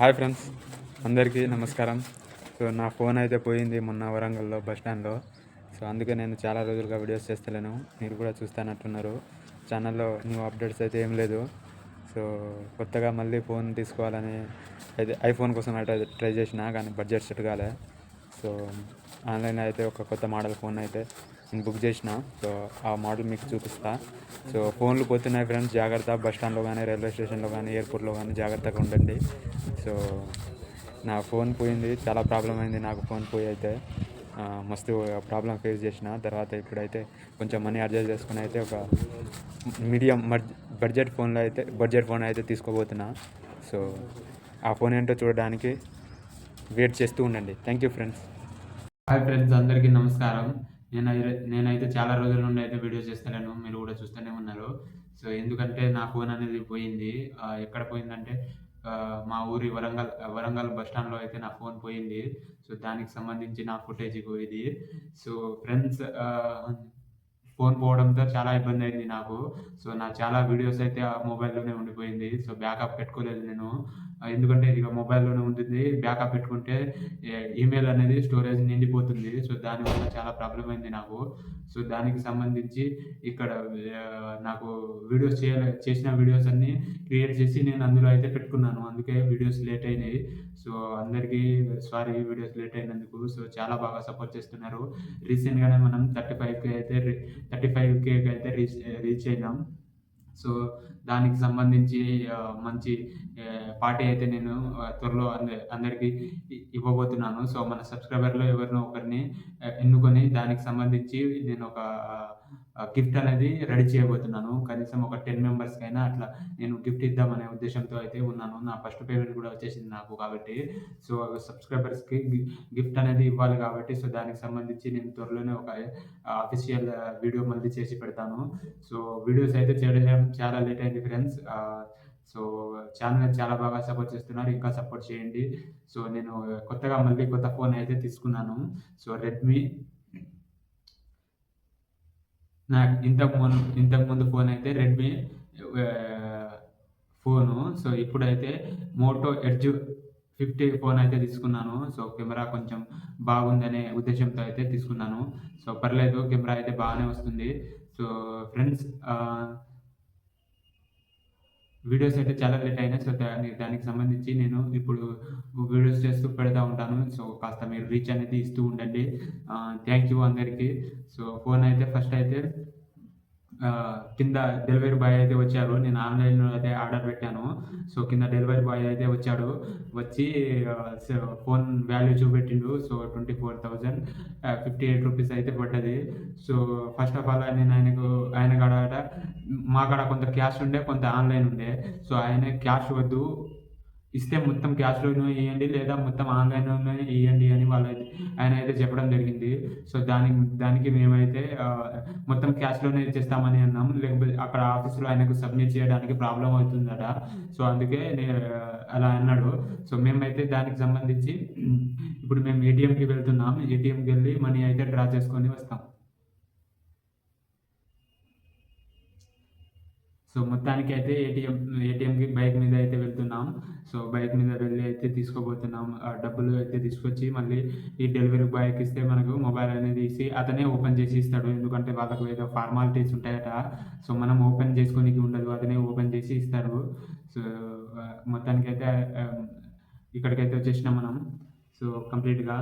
Hi friends అందరికీ నమస్కారం so నా ఫోన్ అయితే పోయింది మొన్న వరంగల్లో బస్ స్టాండ్లో సో అందుకే నేను చాలా రోజులుగా వీడియోస్ చేస్తలేను మీరు కూడా చూస్తానట్టున్నారు ఛానల్లో న్యూ అప్డేట్స్ అయితే ఏం లేదు సో కొత్తగా మళ్ళీ ఫోన్ తీసుకోవాలని అయితే ఐఫోన్ కోసం అయితే ట్రై చేసిన కానీ బడ్జెట్ సెట్ కాలే సో ఆన్లైన్లో అయితే ఒక కొత్త మోడల్ ఫోన్ అయితే నేను బుక్ చేసిన. సో ఆ మోడల్ మీకు చూపిస్తా. సో ఫోన్లు పోతున్నాయి ఫ్రెండ్స్ జాగ్రత్త. బస్ స్టాండ్లో కానీ రైల్వే స్టేషన్లో కానీ ఎయిర్పోర్ట్లో కానీ జాగ్రత్తగా ఉండండి. సో నా ఫోన్ పోయింది చాలా ప్రాబ్లం అయింది నాకు ఫోన్ పోయి అయితే. మస్తు ప్రాబ్లం ఫేస్ చేసిన. తర్వాత ఇప్పుడైతే కొంచెం మనీ అడ్జస్ట్ చేసుకుని అయితే ఒక మీడియం బడ్జెట్ ఫోన్లో అయితే బడ్జెట్ ఫోన్ అయితే తీసుకోబోతున్నా. సో ఆ ఫోన్ ఏంటో చూడడానికి వెయిట్ చేస్తూ ఉండండి. Thank you friends hi friends అందరికీ నమస్కారం. నేను నేనైతే చాలా రోజుల నుండి అయితే వీడియో చేస్తాను మీరు కూడా చూస్తూనే ఉన్నారు. సో ఎందుకంటే నా ఫోన్ అనేది పోయింది. ఎక్కడ పోయిందంటే మా ఊరి వరంగల్ వరంగల్ బస్ స్టాండ్లో అయితే నా ఫోన్ పోయింది. సో దానికి సంబంధించి నా ఫుటేజ్ ఇది సో ఫ్రెండ్స్ ఫోన్ పోవడంతో చాలా ఇబ్బంది అయింది నాకు. సో నా చాలా వీడియోస్ అయితే ఆ మొబైల్లోనే ఉండిపోయింది. సో బ్యాకప్ పెట్టుకోలేదు నేను. ఎందుకంటే ఇక మొబైల్లోనే ఉంటుంది. బ్యాకప్ పెట్టుకుంటే ఈమెయిల్ అనేది స్టోరేజ్ నిండిపోతుంది. సో దానివల్ల చాలా ప్రాబ్లం అయింది నాకు. సో దానికి సంబంధించి ఇక్కడ నాకు వీడియోస్ చేయాలి చేసిన వీడియోస్ అన్నీ క్రియేట్ చేసి నేను అందులో అయితే పెట్టుకున్నాను. అందుకే వీడియోస్ లేట్ అయినాయి. సో అందరికీ సారీ వీడియోస్ లేట్ అయినందుకు. సో చాలా బాగా సపోర్ట్ చేస్తున్నారు. రీసెంట్గానే మనం థర్టీ ఫైవ్కి అయితే థర్టీ ఫైవ్ కేకి అయితే రీచ్ రీచ్ అయినాం. సో దానికి సంబంధించి మంచి పార్టీ అయితే నేను త్వరలో అంద అందరికీ ఇవ్వబోతున్నాను. సో మన సబ్స్క్రైబర్లో ఎవరినో ఒకరిని ఎన్నుకొని దానికి సంబంధించి నేను ఒక గిఫ్ట్ అనేది రెడీ చేయబోతున్నాను. కనీసం ఒక టెన్ మెంబర్స్కి అయినా అట్లా నేను గిఫ్ట్ ఇద్దామనే ఉద్దేశంతో అయితే ఉన్నాను. నా ఫస్ట్ పేమెంట్ కూడా వచ్చేసింది నాకు కాబట్టి. సో సబ్స్క్రైబర్స్కి గిఫ్ట్ అనేది ఇవ్వాలి కాబట్టి సో దానికి సంబంధించి నేను త్వరలోనే ఒక అఫీషియల్ వీడియో మళ్ళీ చేసి పెడతాను. సో వీడియోస్ అయితే చేయడం చాలా లేట్ అయింది ఫ్రెండ్స్ సో ఛానల్ చాలా బాగా సపోర్ట్ చేస్తున్నారు. ఇంకా సపోర్ట్ చేయండి. సో నేను కొత్తగా మళ్ళీ కొత్త ఫోన్ అయితే తీసుకున్నాను. సో రెడ్మీ నాకు ఇంతకు ముందు ఇంతకు ముందు ఫోన్ అయితే రెడ్మీ ఫోను సో ఇప్పుడైతే మోటో ఎడ్జ్ ఫిఫ్టీ ఫోన్ అయితే తీసుకున్నాను. సో కెమెరా కొంచెం బాగుందనే ఉద్దేశంతో అయితే తీసుకున్నాను. సో పర్లేదు కెమెరా అయితే బాగానే వస్తుంది. సో ఫ్రెండ్స్ వీడియోస్ అయితే చాలా లేట్ అయినా సో దాని దానికి సంబంధించి నేను ఇప్పుడు వీడియోస్ చేస్తూ పెడతా ఉంటాను. సో కాస్త మీరు రీచ్ అనేది ఇస్తూ ఉండండి. థ్యాంక్ యూ అందరికీ. సో ఫోన్ అయితే ఫస్ట్ అయితే కింద డెలివరీ బాయ్ అయితే వచ్చారు నేను ఆన్లైన్లో అయితే ఆర్డర్ పెట్టాను. సో కింద డెలివరీ బాయ్ అయితే వచ్చాడు. వచ్చి phone value చూపెట్టిండు. So twenty four thousand fifty eight rupees అయితే పడ్డది. సో ఫస్ట్ ఆఫ్ ఆల్ నేను ఆయనకు ఆయన కాడ మా కాడ కొంత క్యాష్ ఉండే కొంత ఆన్లైన్ ఉండే. సో ఆయన క్యాష్ వద్దు. ఇస్తే మొత్తం క్యాష్లోనే ఇవ్వండి లేదా మొత్తం ఆన్లైన్లోనే ఇవ్వండి అని వాళ్ళు ఆయన అయితే చెప్పడం జరిగింది. సో దానికి దానికి మేమైతే మొత్తం మొత్తం క్యాష్లోనే ఇచ్చేస్తామని అన్నాం. లేకపోతే అక్కడ ఆఫీస్లో ఆయనకు సబ్మిట్ చేయడానికి ప్రాబ్లం అవుతుందట. సో అందుకే నేను అలా అన్నాడు. సో మేమైతే దానికి సంబంధించి ఇప్పుడు మేము ఏటీఎంకి వెళ్తున్నాం. ఏటీఎంకి వెళ్ళి మనీ అయితే డ్రా చేసుకొని వస్తాం. సో మొత్తానికి అయితే ఏటీఎం ఏటీఎంకి బైక్ మీద అయితే వెళ్తున్నాం. సో బైక్ మీద వెళ్ళి అయితే తీసుకోబోతున్నాం. ఆ డబ్బులు అయితే తీసుకొచ్చి మళ్ళీ ఈ డెలివరీ బాయ్కి ఇస్తే మనకు మొబైల్ అనేది ఇసి అతనే ఓపెన్ చేసి ఇస్తాడు. ఎందుకంటే వాళ్ళకు ఏదో ఫార్మాలిటీస్ ఉంటాయట. సో మనం ఓపెన్ చేసుకోనికి ఉండదు. అతనే ఓపెన్ చేసి ఇస్తారు సో మొత్తానికి అయితే ఇక్కడికైతే వచ్చేసినాం మనం. సో కంప్లీట్గా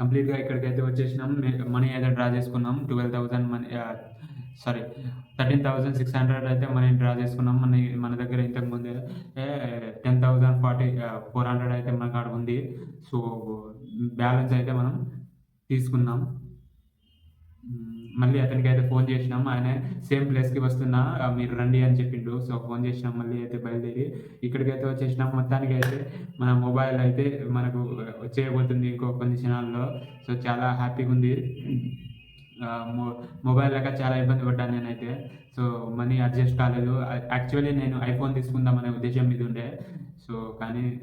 కంప్లీట్గా ఇక్కడికైతే వచ్చేసినాం. మనీ అయితే డ్రా చేసుకున్నాం. Twelve thousand money sorry thirteen thousand six hundred అయితే మనీ డ్రా చేసుకున్నాం. మన మన దగ్గర ఇంతకుముందు ten thousand forty four hundred అయితే మన కాడ ఉంది. సో బ్యాలెన్స్ అయితే మనం తీసుకున్నాం. మళ్ళీ అతనికి అయితే ఫోన్ చేసినాం. ఆయన సేమ్ ప్లేస్కి వస్తున్నా మీరు రండి అని చెప్పిండు. సో ఫోన్ చేసినాం మళ్ళీ అయితే బయలుదేరి ఇక్కడికి అయితే వచ్చేసినాం. మొత్తానికి అయితే మన మొబైల్ అయితే మనకు వచ్చేయబోతుంది ఇంకో కొన్ని క్షణాల్లో. సో చాలా హ్యాపీగా ఉంది. మొబైల్ లేక చాలా ఇబ్బంది పడ్డాను నేనైతే. సో మనీ అడ్జస్ట్ కాలేదు. యాక్చువల్లీ నేను ఐఫోన్ తీసుకుందామనే ఉద్దేశం మీద ఉండే. సో కానీ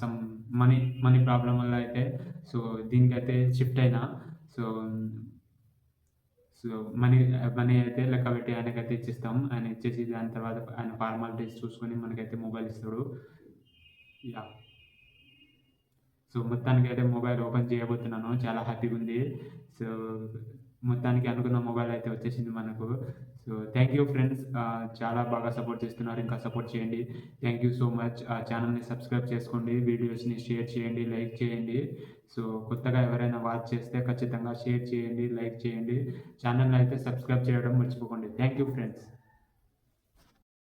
సమ్ మనీ మనీ ప్రాబ్లం వల్ల అయితే సో దీనికైతే షిఫ్ట్ అయినా. సో సో మనీ మనీ అయితే లెక్క పెట్టి ఆయనకైతే ఇచ్చిస్తాం. ఆయన ఇచ్చేసి దాని తర్వాత ఆయన ఫార్మాలిటీస్ చూసుకొని మనకైతే మొబైల్ ఇస్తాడు. యా. సో మొత్తానికి అయితే మొబైల్ ఓపెన్ చేయబోతున్నాను. చాలా హ్యాపీగా ఉంది. సో మొత్తానికి అనుకున్న మొబైల్ అయితే వచ్చేసింది మనకు. సో థ్యాంక్ యూ ఫ్రెండ్స్ చాలా బాగా సపోర్ట్ చేస్తున్నారు. ఇంకా సపోర్ట్ చేయండి. థ్యాంక్ యూ సో మచ్ ఆ ఛానల్ని సబ్స్క్రైబ్ చేసుకోండి. వీడియోస్ని షేర్ చేయండి. లైక్ చేయండి. సో కొత్తగా ఎవరైనా వాచ్ చేస్తే ఖచ్చితంగా షేర్ చేయండి. లైక్ చేయండి. ఛానల్ని అయితే సబ్స్క్రైబ్ చేయడం మర్చిపోకండి. Thank you friends